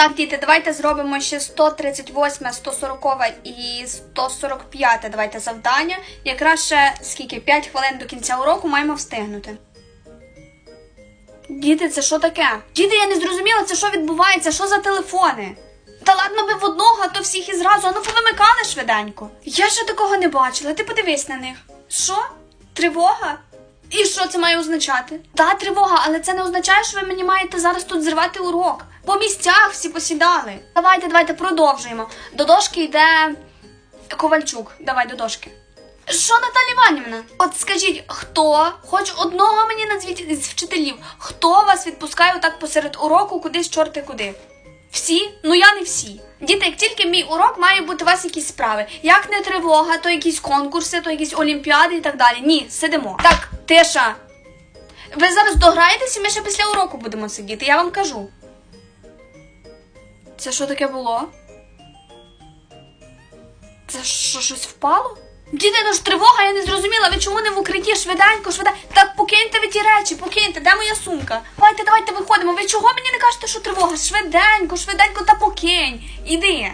Так, діти, давайте зробимо ще 138, 140 і 145 давайте завдання. Якраз ще скільки? 5 хвилин до кінця уроку маємо встигнути. Діти, це що таке? Діти, я не зрозуміла, це що відбувається, що за телефони? Та ладно би в одного, а то всіх і зразу, а ну повимикали швиденько. Я ще такого не бачила, ти подивись на них. Що? Тривога? І що це має означати? Та тривога, але це не означає, що ви мені маєте зараз тут зривати урок. По місцях всі посідали. Давайте, давайте продовжуємо. До дошки йде Ковальчук. Давай до дошки. Що, Наталя Іванівна? От скажіть, хто, хоч одного мені назвіть із вчителів, хто вас відпускає отак посеред уроку кудись чорти куди? Всі? Ну я не всі. Діти, як тільки мій урок має бути у вас якісь справи. Як не тривога, то якісь конкурси, то якісь олімпіади і так далі. Ні, сидимо. Так, тиша. Ви зараз дограєтеся, ми ще після уроку будемо сидіти, я вам кажу. Це що таке було? Це що, щось впало? Діти, ну ж тривога, я не зрозуміла. Ви чому не в укритті? Швиденько, швиденько. Так покиньте ви ті речі, покиньте. Де моя сумка? Давайте, давайте виходимо. Ви чого мені не кажете, що тривога? Швиденько, швиденько та покинь. Іди.